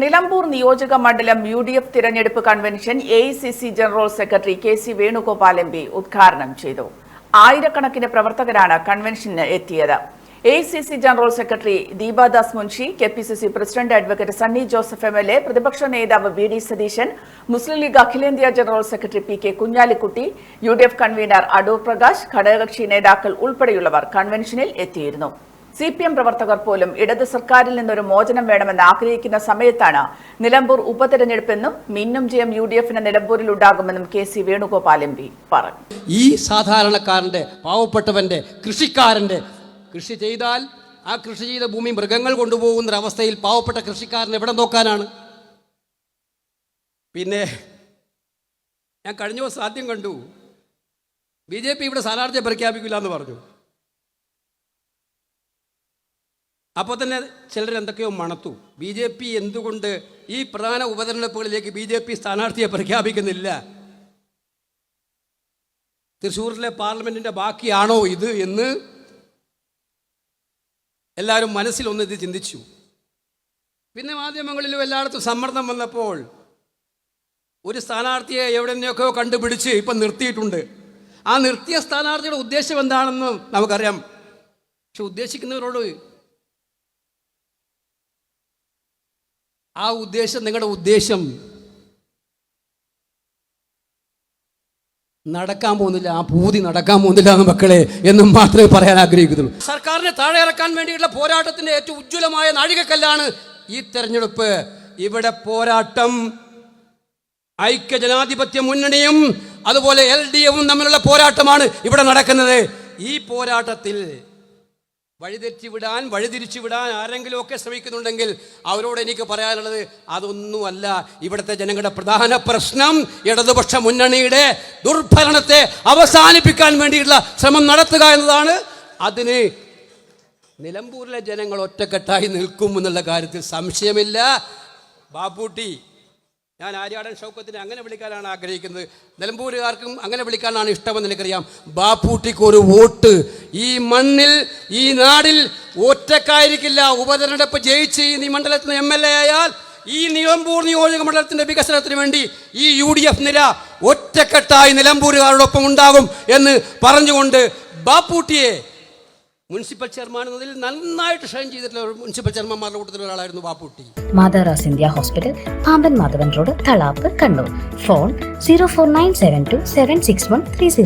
നിലമ്പൂർ നിയോജക മണ്ഡലം U D F തിരഞ്ഞെടുപ്പ് convention A C C general secretary K C Venugopal M P ഉദ്ഘാടനം ചെയ്തു. ആയിരക്കണക്കിന് പ്രവർത്തകരാണ് കൺവെൻഷന് എത്തിയത്. A C C general secretary Deepa Das Munshi K P C C president advocate Sunny Joseph M L A പ്രതിപക്ഷ നേതാവ് V D Satheesan Muslim League അഖിലേന്ത്യാ general secretary P K Kunhalikutty U D F convener Adoor Prakash ഘടകകക്ഷി നേതാക്കൾ ഉൾപ്പെടെയുള്ളവർ കൺവെൻഷനിൽ എത്തിയിരുന്നു. C P M പ്രവർത്തകർ പോലും ഇടത് സർക്കാരിൽ നിന്നൊരു മോചനം വേണമെന്ന് ആഗ്രഹിക്കുന്ന സമയത്താണ് നിലമ്പൂർ ഉപതെരഞ്ഞെടുപ്പെന്നും മിന്നും ജയം യു ഡി എഫിന് നിലമ്പൂരിൽ ഉണ്ടാകുമെന്നും K C Venugopal M P പറഞ്ഞു. ഈ സാധാരണക്കാരന്റെ പാവപ്പെട്ടവന്റെ കൃഷിക്കാരന്റെ കൃഷി ചെയ്താൽ ആ കൃഷി ചെയ്ത ഭൂമി മൃഗങ്ങൾ കൊണ്ടുപോകുന്ന അവസ്ഥയിൽ പാവപ്പെട്ട കൃഷിക്കാരൻ എവിടെ നോക്കാനാണ്? പിന്നെ ഞാൻ കഴിഞ്ഞ ദിവസം ആദ്യം കണ്ടു ബി ജെ പി ഇവിടെ സ്ഥാനാർത്ഥിയെ പ്രഖ്യാപിക്കില്ല എന്ന് പറഞ്ഞു. അപ്പോൾ തന്നെ ചിലരെന്തൊക്കെയോ മണത്തു. ബി ജെ പി എന്തുകൊണ്ട് ഈ പ്രധാന ഉപതെരഞ്ഞെടുപ്പുകളിലേക്ക് ബി ജെ പി സ്ഥാനാർത്ഥിയെ പ്രഖ്യാപിക്കുന്നില്ല? തൃശ്ശൂരിലെ പാർലമെന്റിന്റെ ബാക്കിയാണോ ഇത് എന്ന് എല്ലാവരും മനസ്സിലൊന്ന് ഇത് ചിന്തിച്ചു. പിന്നെ മാധ്യമങ്ങളിലും എല്ലായിടത്തും സമ്മർദ്ദം വന്നപ്പോൾ ഒരു സ്ഥാനാർത്ഥിയെ എവിടെ നിന്നൊക്കെയോ കണ്ടുപിടിച്ച് ഇപ്പം നിർത്തിയിട്ടുണ്ട്. ആ നിർത്തിയ സ്ഥാനാർത്ഥിയുടെ ഉദ്ദേശം എന്താണെന്ന് നമുക്കറിയാം. പക്ഷെ ഉദ്ദേശിക്കുന്നവരോട് ആ ഉദ്ദേശം നിങ്ങളുടെ ഉദ്ദേശം നടക്കാൻ പോകുന്നില്ല ആ പൂതി നടക്കാൻ പോകുന്നില്ല എന്ന് മക്കളെ എന്നും മാത്രമേ പറയാൻ ആഗ്രഹിക്കുന്നുള്ളൂ. സർക്കാരിനെ താഴെ ഇറക്കാൻ വേണ്ടിയുള്ള പോരാട്ടത്തിന്റെ ഏറ്റവും ഉജ്ജ്വലമായ നാഴികക്കല്ലാണ് ഈ തെരഞ്ഞെടുപ്പ്. ഇവിടെ പോരാട്ടം ഐക്യ ജനാധിപത്യ മുന്നണിയും അതുപോലെ എൽ ഡി എഫും തമ്മിലുള്ള പോരാട്ടമാണ് ഇവിടെ നടക്കുന്നത്. ഈ പോരാട്ടത്തിൽ വഴിതെറ്റി വിടാൻ വഴിതിരിച്ചു വിടാൻ ആരെങ്കിലും ഒക്കെ ശ്രമിക്കുന്നുണ്ടെങ്കിൽ അവരോട് എനിക്ക് പറയാനുള്ളത് അതൊന്നുമല്ല. ഇവിടുത്തെ ജനങ്ങളുടെ പ്രധാന പ്രശ്നം ഇടതുപക്ഷ മുന്നണിയുടെ ദുർഭരണത്തെ അവസാനിപ്പിക്കാൻ വേണ്ടിയിട്ടുള്ള ശ്രമം നടത്തുക എന്നതാണ്. അതിന് നിലമ്പൂരിലെ ജനങ്ങൾ ഒറ്റക്കെട്ടായി നിൽക്കും എന്നുള്ള കാര്യത്തിൽ സംശയമില്ല. ബാപ്പൂട്ടി ഞാൻ ആര്യാടൻ ഷൗക്കത്തിനെ അങ്ങനെ വിളിക്കാനാണ് ആഗ്രഹിക്കുന്നത്. നിലമ്പൂരുകാർക്കും അങ്ങനെ വിളിക്കാനാണ് ഇഷ്ടമെന്ന് എനിക്കറിയാം. ബാപ്പൂട്ടിക്ക് ഒരു വോട്ട്. ഈ മണ്ണിൽ ഈ നാടിൽ ഒറ്റക്കായിരിക്കില്ല. ഉപതെരഞ്ഞെടുപ്പ് ജയിച്ച് ഈ മണ്ഡലത്തിൽ എം എൽ എ ആയാൽ ഈ നിലമ്പൂർ നിയോജക മണ്ഡലത്തിന്റെ വികസനത്തിന് വേണ്ടി ഈ യു ഡി എഫ് നിര ഒറ്റക്കെട്ടായി നിലമ്പൂരുകാരോടൊപ്പം ഉണ്ടാകും എന്ന് പറഞ്ഞുകൊണ്ട് ബാപ്പൂട്ടിയെ മുനിസിപ്പൽ ചെയർമാൻ എന്നതിൽ നന്നായിട്ട് ഷൈൻ ചെയ്തിട്ടുള്ള ഒരു മുനിസിപ്പൽ ചെയർമാന്മാരുടെ കൂട്ടത്തിൽ ഒരാളായിരുന്നു Bapputty Madras India hospital Pamban Madhavan road Thalap Kannur. Phone zero four nine seven two seven six one three zero.